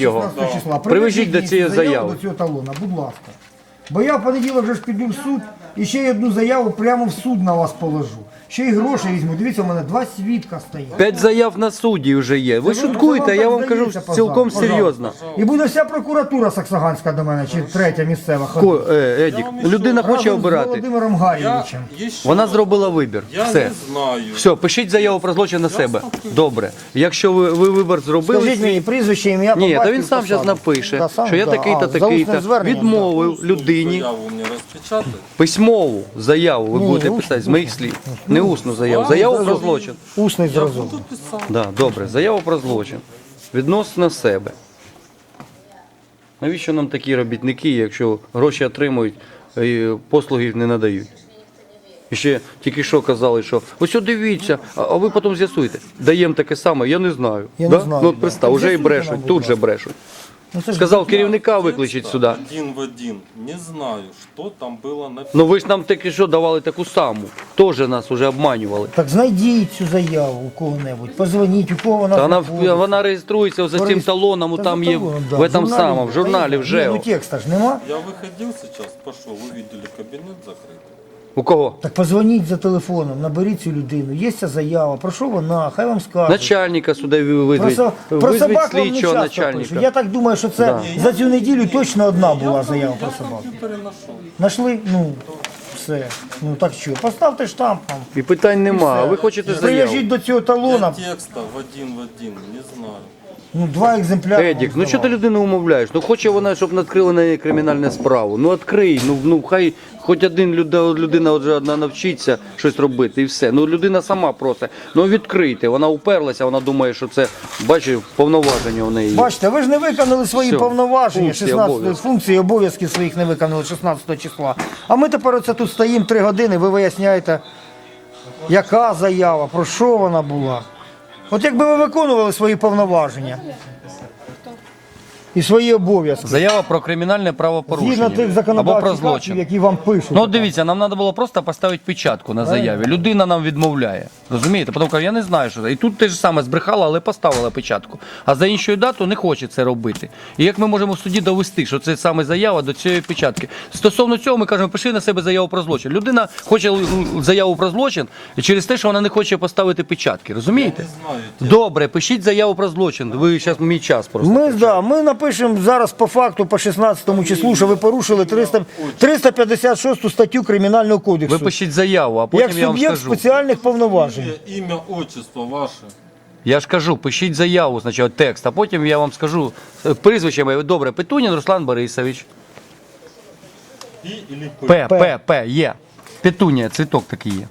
його. 16 числа. Привезіть до цієї заяву заяви. До цього талона, будь ласка. Бо я в понеділок вже ж піду в суд і ще одну заяву прямо в суд на вас положу. Ще й гроші візьму. Дивіться, у мене два свідка стоять. П'ять заяв на суді вже є. Ви шуткуєте, я вам кажу цілком пожалуйста. серйозно. І буде вся прокуратура саксаганська до мене, чи третя місцева. Ко- е, Едік, людина Разом хоче з обирати. Володимиром Я Гарєвичем. Вона зробила вибір. Я Все. не знаю. Все, пишіть заяву про злочин на себе. Добре. Якщо ви, ви вибір зробили, Скажіть мені прізвище, ім'я, ні, та він сам посаду. зараз напише, Та сам, що я да. такий-то, А, за такий-то, усним зверненням, відмовив людині Заяву мне распечатать. письмову заяву. Ви будете усну, писати з моїх слів. Не усну заяву. Заяву про злочин. Усний зразок. Да, добре, заяву про злочин. Відносно себе. Навіщо нам такі робітники, якщо гроші отримують, і послуги не надають? І ще тільки що казали, що ось от дивіться, а а ви потім з'ясуєте. Даємо таке саме, я не знаю. Я да? не знаю, ну от да. представ, уже і з'ясуйте брешуть, будь тут же брешуть. Ну, це ж Сказав керівника викличіть сюди. Один в один. Не знаю, что там было написано. Ну ви ж нам тільки що давали таку саму. Теж нас уже обманювали. Так знайдіть цю заяву у кого-небудь, позвоніть, у кого вона Та вона, знаходиться. вона реєструється за цим Реєстр- талоном, Та там за є талоном, да, в этом журналі самому, в є. журналі Та вже. ні, Ну текста ж нема. Я выходил сейчас, пошел, вы видели кабинет закрытый. У кого? Так позвоніть за телефоном, наберіть цю людину. Є ця заява, про що вона, хай вам скаже. Начальника сюди Про, визвіть. со- про Визвіть собак вам не слідчого часто пишуть. начальника. Я так думаю, що це за цю неділю точно одна була заява про Я в собак. Нашли? Ну, все. Ну так що, поставте штамп там. І питань нема. А ви хочете заяву? Прив'яжіть до цього талона, текста в один в один, не знаю. Ну, два екземпляри. Едік, ну що ти людину умовляєш? Ну хоче вона, щоб відкрили на неї кримінальну справу. Ну відкрий, ну, ну хай хоч один люда- людина вже одна навчиться щось робити і все. Ну людина сама просить. Ну відкрийте. Вона уперлася, вона думає, що це, бачиш, повноваження у неї. є. Бачите, ви ж не виконали свої Все. повноваження, Функції, 16 обов'язки. функції, обов'язки своїх не виконали 16 числа. А ми тепер оце тут стоїмо 3 години, ви виясняєте, яка заява, про що вона була. От якби ви виконували свої повноваження і свої обов'язки, Заява про кримінальне згідно правопорушення тих або про законодавчих актів, злочин. які вам пишуть. Ну, от дивіться, нам треба було просто поставити печатку на заяві. Людина нам відмовляє. Розумієте? Потім каже, я не знаю, що це. І тут те ж саме збрехала, але поставила печатку. А за іншою датою не хоче це робити. І як ми можемо в суді довести, що це саме заява до цієї печатки? Стосовно цього, ми кажемо, пиши на себе заяву про злочин. Людина хоче л- л- заяву про злочин через те, що вона не хоче поставити печатки. Розумієте? Не знаю. Добре, пишіть заяву про злочин. Ви зараз мій час просто. Ми, да, ми напишемо зараз по факту по 16 числу, що ви порушили 300, 356 статтю Кримінального кодексу. Ви пишіть заяву, а як я вам суб'єкт скажу. спеціальних повноважень. Имя, имя, отчество ваше. Я ж кажу, пишіть заяву спочатку текст, а потім я вам скажу е, прізвище моє. Добре, Петунін Руслан Борисович. П. П, П, є. Петунія, цвіток такий є.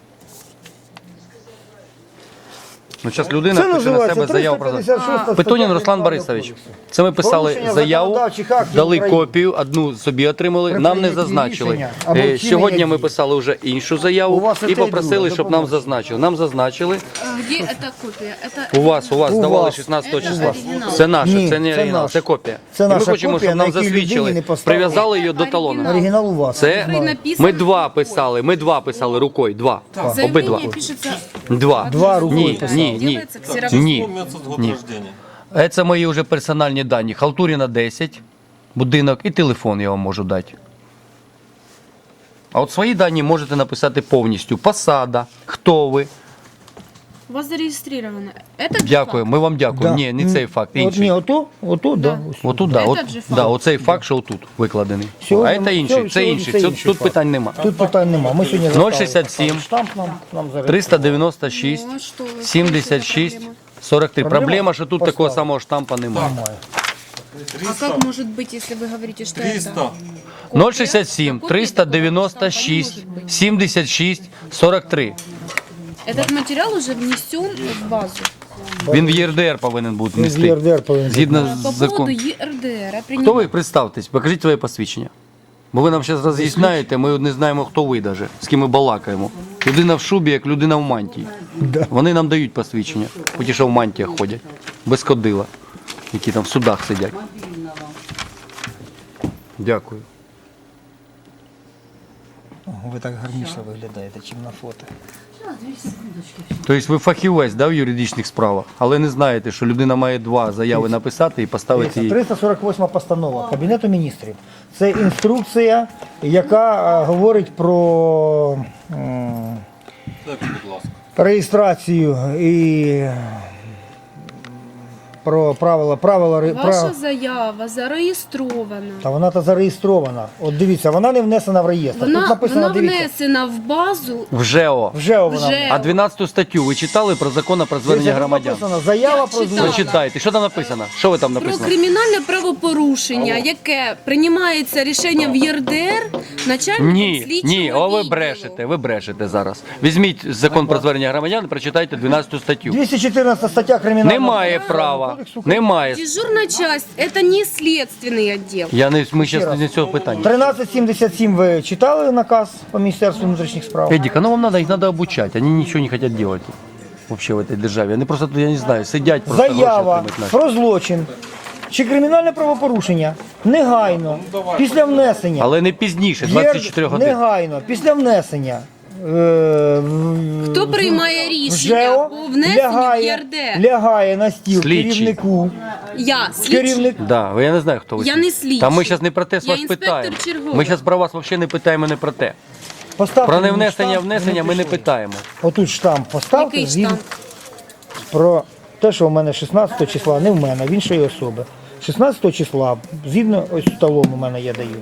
Ну, зараз людина Це пише на називається себе заяву про 356 стаття Петунін Руслан Кримінального Борисович. кодексу. Це ми писали Порушення заяву, законодавчих актів дали України. копію, одну собі отримали, нам не прийнятті зазначили. рішення або Е, вчинення Сьогодні ми дій. писали вже іншу У заяву вас і і те, і попросили, друге, щоб нам зазначили. Нам зазначили. Где эта копия? Это У вас, у вас У давали вас. 16 числа. оригінал. Це наше, Ні, це не це оригінал, наш. це копія. Це І ми наша хочемо, копія, щоб на нам якій людині засвідчили, поставили. прив'язали її до талона. Оригінал. Оригінал у вас. Це Ви написано ми два писали, ми два писали рукою, два. Обидва. Заявление пишется Два. Два рукою Ні, писали. ні, ні. Делается ксерокопия. Ні. Год Ні. рождения. Е, Це мої вже персональні дані. Халтуріна 10, будинок і телефон я вам можу дати. А от свої дані можете написати повністю. Посада, хто ви У вас зарегистрировано. Это Дякую, ми вам дякуємо. Да. Ні, не цей факт, От, ні, інший. ото, ото, да. ось. Отут, да, от, Этот же факт. да, оцей факт, що отут викладений. Сьогодні а ми- це інший, сьогодні- це інший. це Це- інший Тут факт. питань нема. Тут питань нема. Ми сьогодні 067 штамп нам, нам зараз. 396 Ну, а что вы? 76 Проблема. 43. Проблема? Проблема, що тут Поставлю. такого самого штампа немає. Немає. А как может быть, если вы говорите, что 300. это? 067 396 76 43. Этот материал уже внесен в базу. Він в ЄРДР повинен бути Він з нести. ЄРДР повинен. Згідно По з поводу законом. ЕРДР. Хто ви? Представтесь, покажіть своє посвідчення. Бо ви нам зараз роз'ясняєте, ми не знаємо, хто ви навіть, з ким ми балакаємо. Людина в шубі, як людина в мантії. Да. Вони нам дають посвідчення, ті, що в мантіях ходять, без кодила, які там в судах сидять. Дякую. Ви так гарніше виглядаєте, ніж на фото. Тобто ви фахівець да, в юридичних справах, але не знаєте, що людина має два заяви написати і поставити її. 348 постанова Кабінету міністрів. Це інструкція, яка е, говорить про м, Так, будь ласка. реєстрацію і про правила правила Ваша прав- заява зареєстрована. Та вона та зареєстрована. От дивіться, вона не внесена в реєстр. Тут Вона, написано, вона дивіться, внесена в базу. В ЖЕО. вже вона. Вже. А 12 статтю ви читали про закон про звернення Дивіться, громадян? написано заява Я про читала. Прочитайте, що там написано? Що ви там Про кримінальне правопорушення, яке приймається рішенням в ЄРДР, начальником Ні, слідчого ні, о, ви відділу. брешете, ви брешете зараз. Візьміть закон про звернення громадян, прочитайте 12 статтю. 214 стаття кримінального Немає права, України. немає. Дежурная часть – это не следственный отдел. Я не ми зараз не цього питання. 1377 ви читали наказ по Міністерству внутрішніх справ? Эдик, а ну вам надо, их надо обучать. Они ничего не хотят делать вообще в этой державе. Они просто, я не знаю, сидять просто гроші Заява отримати наші. про злочин чи кримінальне правопорушення негайно після внесення. Але не пізніше, Є- 24 години. Негайно після внесення. е, Хто приймає рішення ЖЕО по внесенню в лягає, ЄРДР? лягає на стіл Слідчий. керівнику. Я, слідчий. Керівник Да, я не знаю, хто ви. Я не слідчий. Та ми зараз не про те з Я вас інспектор питаємо. черговий. Ми зараз про вас взагалі не питаємо не про те. поставте Про мені невнесення, штамп, внесення ми не питаємо. Отут штамп поставте, Який він штамп? про те, що в мене 16 числа, не в мене, в іншої особи. 16 числа, згідно ось столом у мене я даю.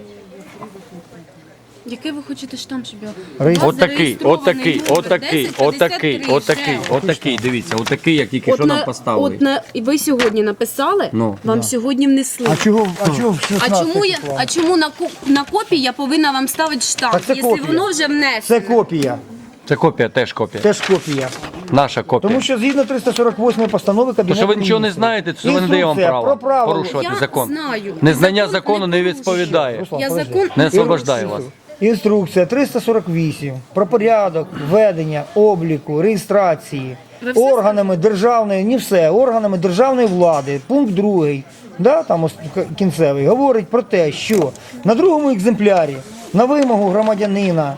Який ви хочете штамп, щоб я... Отакий, отакий, отакий, отакий, отакий, отакий. Дивіться, отакий, як тільки що нам поставили. от на, і ви сьогодні написали, Ну, вам сьогодні внесли. А чого, а чого в 16 А чому я, а чому на, на копії я повинна вам ставити штамп, якщо копія. воно вже внесено? Це копія, Це копія, теж копія. теж копія. Наша копія. Тому що згідно 348 постанови Кабінету Тому що ви нічого не знаєте, це ви не дає вам про порушувати Я закон. знаю. Незнання Закон закону не не відповідає. Руслан, Я закон Не освобождаю вас. Інструкція 348 про порядок ведення, обліку, реєстрації Ви все органами державної, не все, органами державної влади, пункт другий, да, там кінцевий, говорить про те, що на другому екземплярі на вимогу громадянина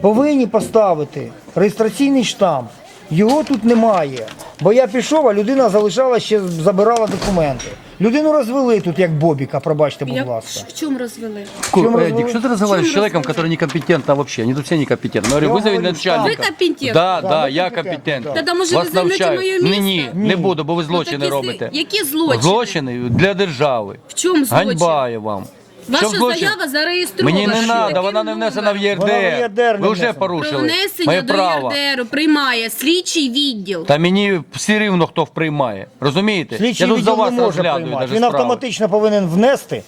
повинні поставити реєстраційний штамп. Його тут немає. Бо я пішов, а людина залишала ще забирала документи. Людину розвели тут як Бобіка, пробачте, будь Я, ласка. в чому розвели? Ку- чем Эдик, разговор- что ты разговариваешь с чем человеком, разговор- который некомпетентно вообще? Они тут все некомпетентны. Я говорю, Я вызови говорю, начальника. Вы компетентны? Да, Да, да, ви я компетентні, компетентний. да. Та, та, може, Вас ви займете навчаю. моє Ні, місце? ні, не буду, бо ви Ну, злочини так, якщо- робите. Які злочини? Злочини для держави. В чому злочин? Ганьба я вам. Ваша Що заява зареєстрована. Мені не треба, вона не внесена в? Вона в ЄРДР. ЄРДР не Ви вже внесена. Про порушили внесення моє до право. ЄРДР приймає слідчий відділ. Та мені все рівно хто приймає. Розумієте? Слідчий я тут за відділ вас не може розглядую приймати. даже Він справи. автоматично повинен внести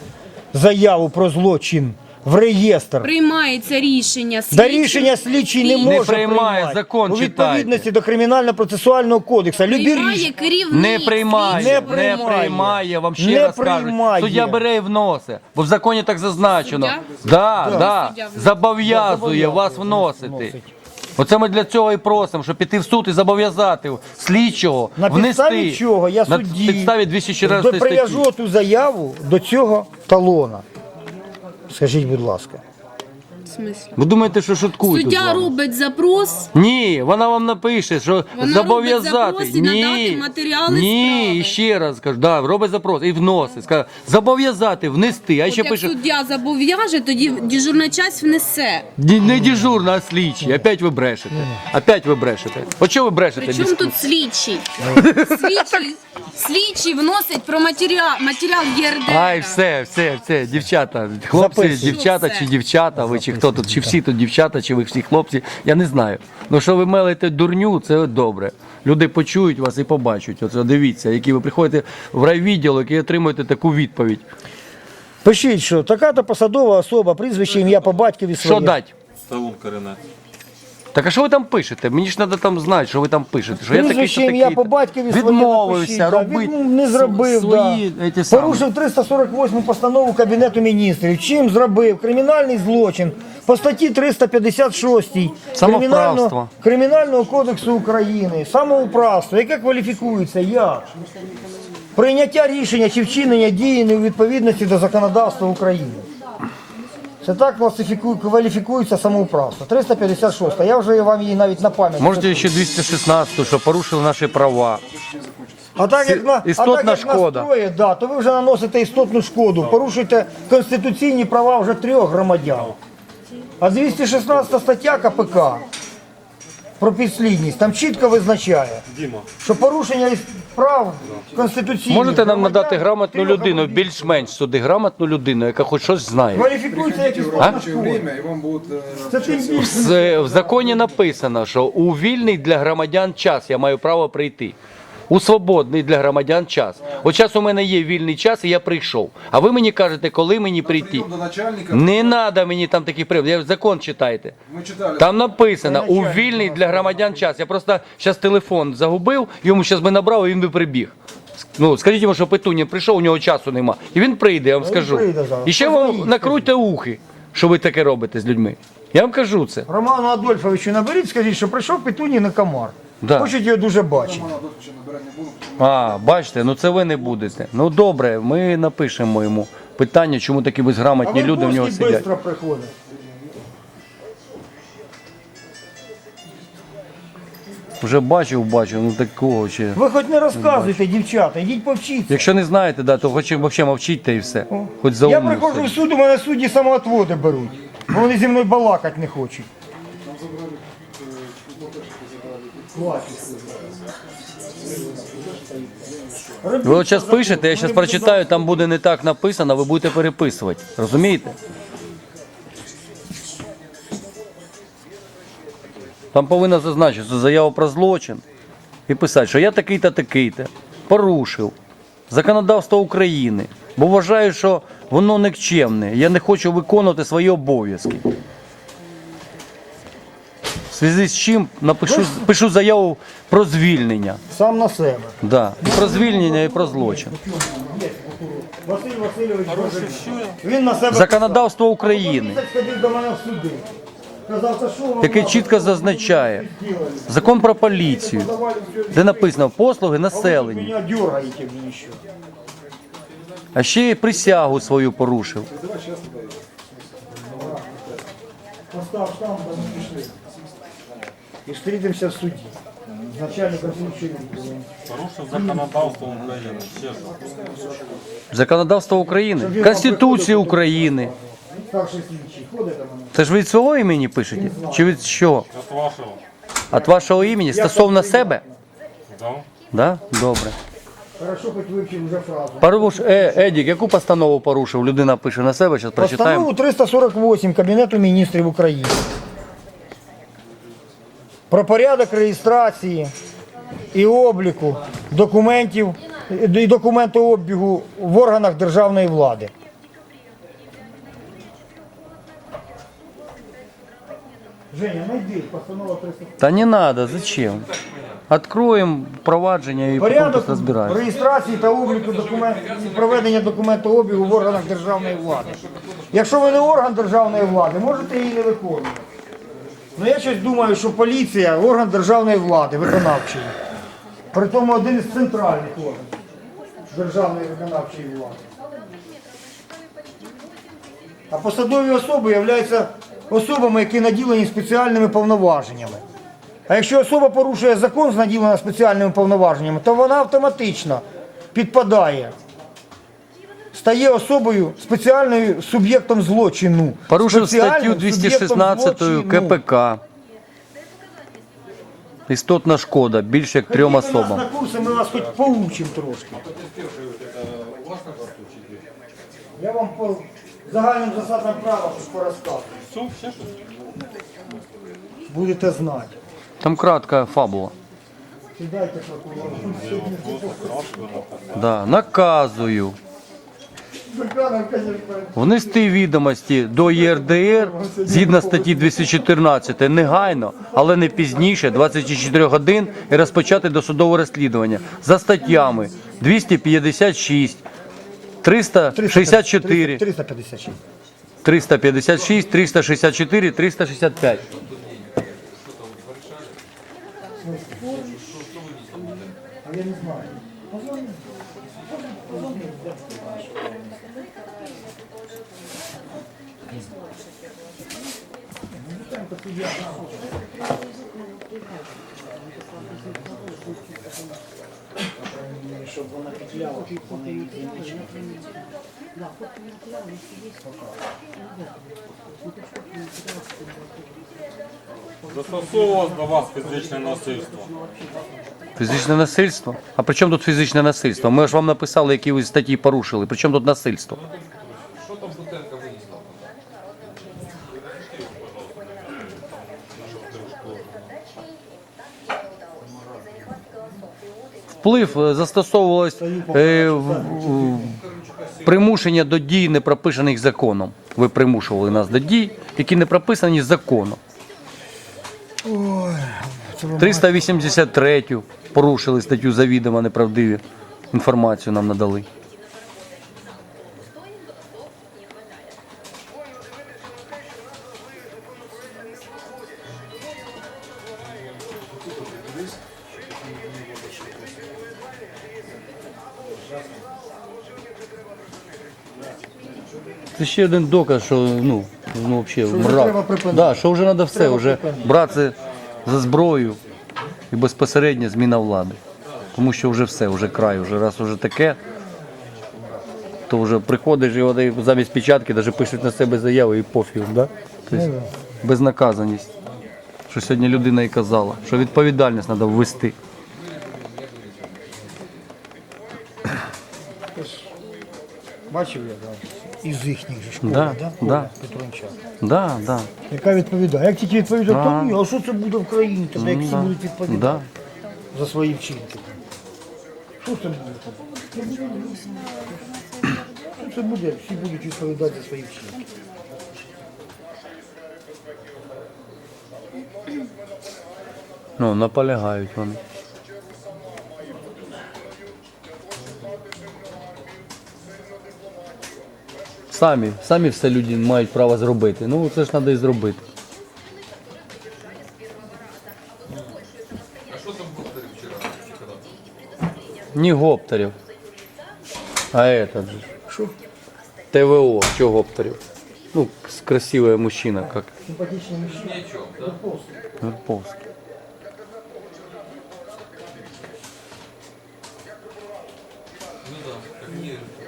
заяву про злочин в реєстр. Приймається рішення Да рішення слідчий не може Не приймає, приймати. закон у відповідності читайте. до кримінально-процесуального кодексу. Любі Приймає керівник. Не приймає, Не не приймає. приймає, вам ще Не раз кажуть. Суддя бере і вносить, бо в законі так зазначено. Суддя? Да, Да. да, зобов'язує вас вносити. вносить. Оце ми для цього і просимо, щоб піти в суд і зобов'язати слідчого На внести. підставі чого я на судді підставі 214 прив'яжу ту заяву до цього талона. Скажіть, будь ласка. Смислі? Ви думаєте, що шуткують? тут з Суддя вами? робить запрос. Ні, вона вам напише, що Вона зобов'язати. робить запрос і Ні, надати матеріали ні, справи. і ще раз кажу, да, робить запрос і вносить. Скаже, зобов'язати, внести. А От ще як пише, суддя зобов'яже, тоді дежурна часть внесе. Ді- Не дежурно, а слідчий. Опять ви брешете. Опять ви брешете. От що ви брешете? Причому дійсно? тут слідчий? Слідчий, слідчий вносить про матеріал, матеріал ЄРДР. Ай, все, все, все, дівчата, хлопці, Записуй. дівчата Що чи все? дівчата, ви чи хто тут, чи всі тут дівчата, чи ви всі хлопці, я не знаю. Ну що ви мелите дурню, це добре. Люди почують вас і побачать. Оце дивіться, які ви приходите в райвідділ, і отримуєте таку відповідь. Пишіть, що така-то посадова особа, прізвище, ім'я по батькові своє. Що дать? Сталун коренець. Так а що ви там пишете? Мені ж треба там знати, що ви там пишете. Що я такий, що такий. по батькові своє Відмовився напишіть, да. робити. Відмов- не зробив, свої, да. еті самі. Порушив 348 постанову Кабінету міністрів. Чим зробив? Кримінальний злочин по статті 356 Самоуправство. Кримінального, Кримінального кодексу України. Самоуправство, яке кваліфікується як? Прийняття рішення чи вчинення дії не у відповідності до законодавства України. Це так класифікує, кваліфікується самоуправство. 356. Я вже вам її навіть на пам'ять. Можете ще 216, що порушили наші права. А так як на істотна а так, як шкода. настроє, да, то ви вже наносите істотну шкоду, порушуєте конституційні права вже трьох громадян. А 216 стаття КПК про підслідність там чітко визначає, що порушення прав конституційних Можете нам громадян надати грамотну трьох людину, більш-менш сюди грамотну людину, яка хоч щось знає. кваліфікується як істотна рабочее время, и вам будут э, Це тим більше. З- В законі написано, що у вільний для громадян час я маю право прийти. У свободний для громадян час. От час у мене є вільний час, і я прийшов. А ви мені кажете, коли мені прийти? до начальника. Не треба мені там такий привод. Я закон читайте. Читали. Там написано у вільний для громадян час. Я просто зараз телефон загубив, йому зараз би набрав, і він би прибіг. Ну, скажіть йому, що Петуня прийшов, у нього часу нема. І він прийде, я вам скажу. прийде зараз. І ще вам накруйте ухи, що ви таке робите з людьми. Я вам кажу це. Роману Адольфовичу наберіть, скажіть, що прийшов Петуній на комар. Да. Хочуть його дуже бачити. А, бачите, ну це ви не будете. Ну добре, ми напишемо йому питання, чому такі А безграмотні люди в нього сидять. швидко приходить. Вже бачив, бачив, ну такого ще. Ви хоч не розказуйте, дівчата, йдіть повчіться. Якщо не знаєте, да, то хоч взагалі мовчіть та і все. Хоч Я приходжу в суд, у мене судді самоотводи беруть. Бо вони зі мною балакати не хочуть. Ви от зараз пишете, я зараз прочитаю, там буде не так написано, ви будете переписувати. Розумієте? Там повинно зазначитися заяву про злочин і писати, що я такий-то, такий-то порушив законодавство України, бо вважаю, що воно никчемне. Я не хочу виконувати свої обов'язки. В зв'язку з чим напишу пишу заяву про звільнення. Сам на себе. Да. І про звільнення, і про злочин. Василь Васильович Божий. Він на себе Законодавство України, ходив до мене в суди. Яке чітко зазначає закон про поліцію, де написано послуги населенню. Мене дергаєте мені ще. А ще й присягу свою порушив. Постав штамп, да ми пішли. І зустрітимося в начальником слідчої порушив законодавство України. Законодавство України, Конституція України. Ходить. Це ж ви від свого імені пишете? Чи від що? От вашого. Від вашого імені? Стосовно себе? Да? Да? Добре. Хорошо, хоч вивчив вже фразу. Поруш... Е, Едік, яку постанову порушив? Людина пише на себе, зараз прочитаємо. Постанову 348 Кабінету міністрів України. Про порядок реєстрації і обліку документів і документообігу в органах державної влади. Женя, найди постанова 348. Та не надо, зачем? Откроем провадження і потім Порядок тут розбираємося. реєстрації та обліку документів проведення документообігу в органах державної влади. Якщо ви не орган державної влади, можете її не виконувати. Ну я щось думаю, що поліція орган державної влади, виконавчої. При тому один із центральних органів державної виконавчої влади. А посадові особи являються особами, які наділені спеціальними повноваженнями. А якщо особа порушує закон з наділена спеціальними повноваженнями, то вона автоматично підпадає, стає особою спеціальною суб'єктом злочину. Порушив Спеціальним статтю суб'єктом 216 злочину. КПК. Істотна шкода більше як трьом Ходіть до нас особам. На курси ми вас хоч поучимо трошки. Я вам по загальним засадам права щось порозказую. Все? Будете знати. Там кратка фабула. Прокурор. Да. Наказую внести відомості до ЄРДР згідно статті 214 негайно, але не пізніше 24 годин і розпочати досудове розслідування за статтями 256, 364, 356. 356, 364, 365. Я не знаю. Позвони. Застосовувалось до вас фізичне насильство. Фізичне насильство? А при чому тут фізичне насильство? Ми ж вам написали, які ви статті порушили. При чому тут насильство? Що там Бутенко винесла? Вплив е, застосовувалось е, в- в- примушення до дій, не прописаних законом. Ви примушували нас до дій, які не прописані законом. 383 порушили статтю завідомо неправдиві. Інформацію нам надали. Це ще один доказ, що ну, ну взагалі, вже треба припинити. Да, що вже треба все, Треба вже припинити. братися за зброю і безпосередньо зміна влади. Тому що вже все, вже край, вже раз вже таке, то вже приходиш і вони замість печатки навіть пишуть на себе заяви і пофіг, да? Тобто, безнаказаність. Що сьогодні людина і казала, що відповідальність треба ввести. Бачив я, да? Із їхніх же школи, Да, да? да. Коля Петрончак. Да, да. Яка відповідає? Як тільки відповідає, Да. то ні, а що це буде в країні? Тоді як Ну, всі да. будуть відповідати Да. за свої вчинки. Що це буде? Що це буде? Всі будуть відповідати за свої вчинки. Ну, наполягають вони. Самі, самі все люди мають право зробити. Ну це ж треба і зробити. А що там Бухарів вчора? Не Гоптерів. А этот же. Що? ТВО, що Гоптерів? Ну, с- красивый мужчина, как Симпатичний мужчина. Нічого, да? Верповский. Ну да, как мне специально не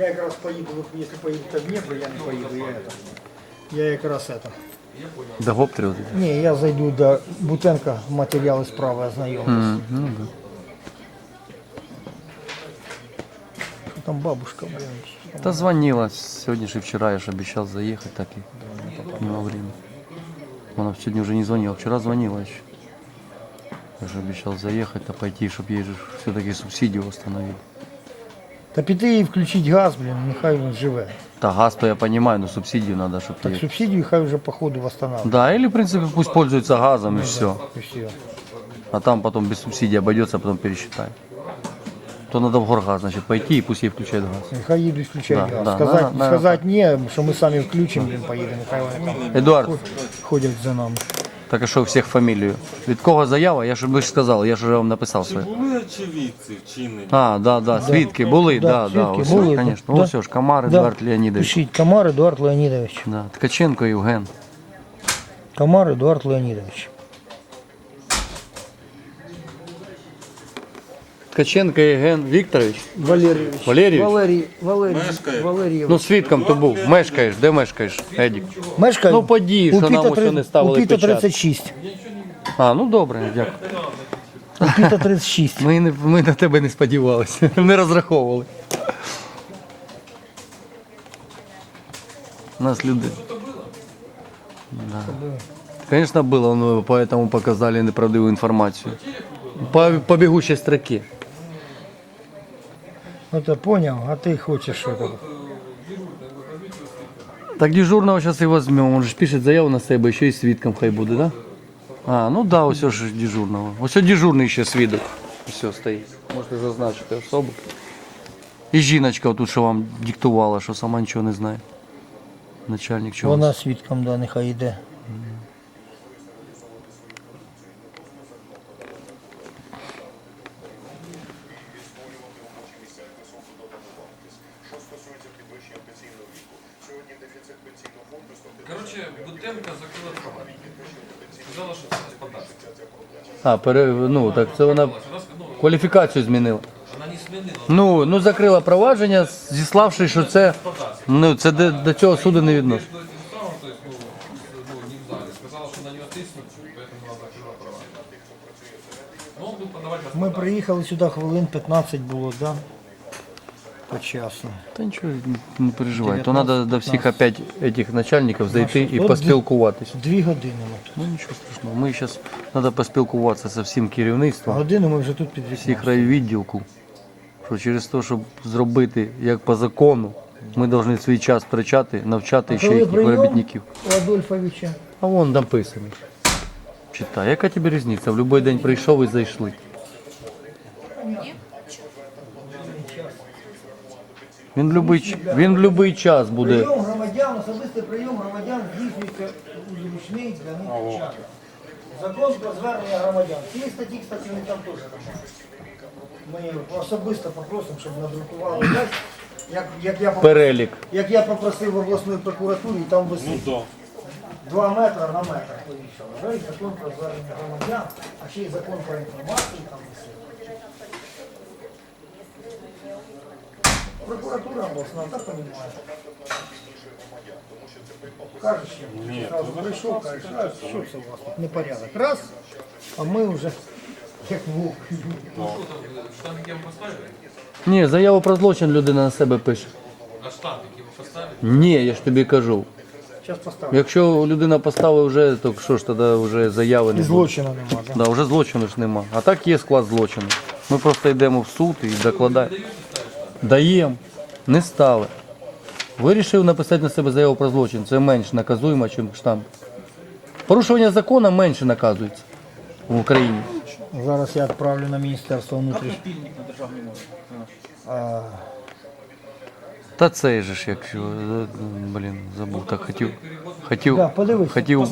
Я якраз поїду, вот якщо поїдете в Дніпро, я не поїду, я это. Я якраз это. До Гоптерів? Ні, я зайду до Бутенка, матеріали справи ознайомлюсь. Ну, да. Що Там бабушка, блин. Та звонила сегодня же вчера, я же обещал заехать, так и не во время. Она сегодня уже не звонила, вчера звонила еще. Я же обещал заехать, а пойти, чтобы ей же все-таки субсидию восстановили. Та піти і включити газ, блін, нехай він живе. Да, газ то я понимаю, но субсидию надо, чтобы Так ей... субсидію хай вже по ходу восстанавливает. Да, или в принципе пусть пользуется газом и все. І все. А там потом без субсидий обойдется, а потом пересчитаем. То надо в горгаз, значит, пойти и пусть ей включают газ. Нехай їдуть включати Да, газ. да, сказати, надо- надо сказати ні, що ми самі включимо, він поїде, нехай вони там Эдуард, ходять за нами. Так а що у всіх фамілію? Від кого заява? Я ж ви ж сказали, я ж вже вам написав Чи своє. були очевидці вчинені? А, да, да, свідки були, Да, да, да, свідки ось, були, да. конечно. Да. Ось ж, Камар Да. Едуард Леонідович. Пишіть, Комар Едуард Леонідович. Да. Ткаченко Євген. Комар Едуард Леонідович. Ткаченко Євген Вікторович. Валерійович. Валерійович? Валерій, Валерій, Мешкає? Валерійович. Ну, свідком то був. Мешкаєш, де мешкаєш, Едік? Мешкає? Ну, подій, у що нам ось не ставили У Піта печатку. 36. А, ну добре, дякую. У Піта 36. Ми, не, ми на тебе не сподівалися, не розраховували. У нас люди. Да. Конечно, было, но поэтому показали неправдивую информацию. По, по бегущей строке. Ну ти поняв, а ти хочеш що там? Так дежурного сейчас и возьмем. Он же пишет заяву на себе, еще и свідком хай буде, да? А, ну да, ось ж дежурного. Ось дежурний ще свідок. Все стоїть. Можете зазначити особу. І жіночка тут, що вам диктувала, що сама нічого не знає. Начальник чого. Вона свідком, да, нехай йде. Короче, Бутенко закрила права. Сказала, що це господарство. А, пере, ну так це вона Вона сказала, ну, кваліфікацію змінила. вона не змінила. Ну, ну закрила провадження, зіславши, що це, ну, це до, до цього суду не відносить. Между этим правом, то есть, ну, с- ну, не в зале. Сказала, что на нее тиснут, поэтому она закрыла права. Но он будет подавать Ми господарство. приїхали сюди, хвилин 15 було, да? Почасно. Та нічого не переживай. То треба до всіх опять этих начальників зайти і От поспілкуватися. Дві години ми тут. Ну нічого страшного. Ми зараз треба поспілкуватися з всім керівництвом, Годину ми вже тут під всіх вікном. райвідділку. Що через те, щоб зробити як по закону, ми повинні свій час втрачати, навчати ще їхніх прийом робітників. у Адольфовича. А вон написано. Читай, яка тобі різниця? В будь-який день прийшов і зайшли. Він в будь-який, він в час буде. Прийом громадян, особистий прийом громадян здійснюється у зручний для них час. Закон про звернення громадян. Цієї статті, кстати, вони там теж немає. Ми особисто попросимо, щоб надрукували як, як, я, поп- Перелік. як я попросив в обласної прокуратурі, і там висить. Ну Два метри на метр повішали. Закон про звернення громадян, а ще й закон про інформацію там висить. Прокуратура обласна, так розуміє. Кажеш, я зразу прийшов, кажеш, а що це у вас тут непорядок? Раз, а ми вже як вовк. Штампик ему поставили? Ні, заяву про злочин людина на себе пише. А штампик ему поставили? Ні, я ж тобі кажу. Зараз поставлю. Якщо людина поставила вже, то що ж тоді вже заяви І не буде. злочину нема, так? Да, вже злочину ж нема. А так є склад злочину. Ми просто йдемо в суд і докладаємо. Даємо. Не стали. Вирішив написати на себе заяву про злочин. Це менш наказуємо, ніж штамп. Порушування закону менше наказується в Україні. Зараз я відправлю на Міністерство внутрішніх. А, Та цей же ж, якщо. е, Блін, забув. Так хотів. Хотів, Да, подивись. хотів,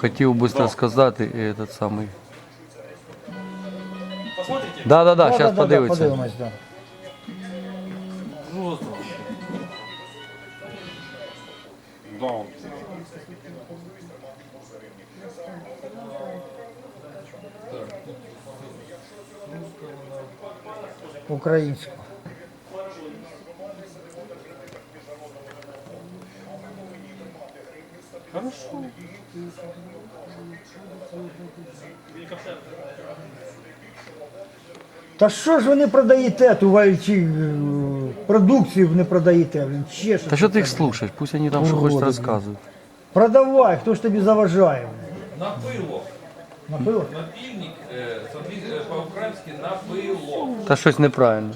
хотів швидко сказати і этот самий. Да, да, да, зараз да-да-да, подивиться. Подивимось, да. Он Українську. Та що ж ви не продаєте ту е, продукцію не продаєте, блін, ще що. Та що ти їх слухаєш? Пусть вони там що Уроди, хочуть блін. розказують. Продавай, хто ж тобі заважає? Напыло. Напило? Напильник, э, смотри, э, по-украински напыло. Та щось неправильно.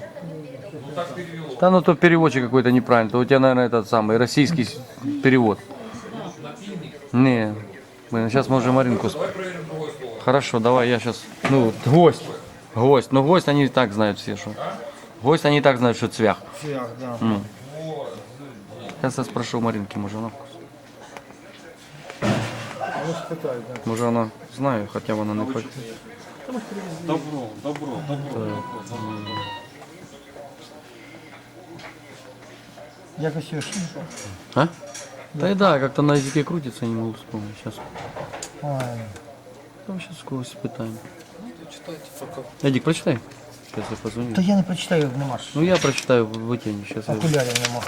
Ну так перевело. Та ну то переводчик какой-то неправильный. То у тебя, наверное, этот самый российский с- перевод. Напильник. Не. Блин, сейчас мы уже Маринку... сп- Давай проверим другое слово. Хорошо, давай я сейчас... Ну, гвоздь. Гвоздь. Ну, гвоздь они и так знают все, что... Гвоздь они и так знают, что цвях. Цвях, да. Ну. Сейчас я спрошу у Маринки, может она... Ну, спитаю, да. Она знает, хотя бы она не хочет. добро, добро, добро. Якось його ж. А? Да и да, как-то на языке крутится, не могу вспомнить. Сейчас. Ой. Там сейчас сквозь испытаем. Эдик, прочитай. Сейчас я позвоню. Та я не прочитаю, нема ж. Ну я прочитаю, вытяни сейчас. Я... Окулярів нема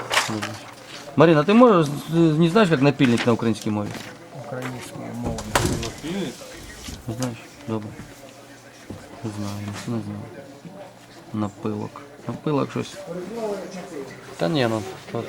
Марина, ты можешь, э, не знаешь, как напильник на украинской мове? українською мовою. Напильник? Не знаешь? Добре. Не знаю, не знаю. Напилок. Напилок щось. Та ні, ну. то-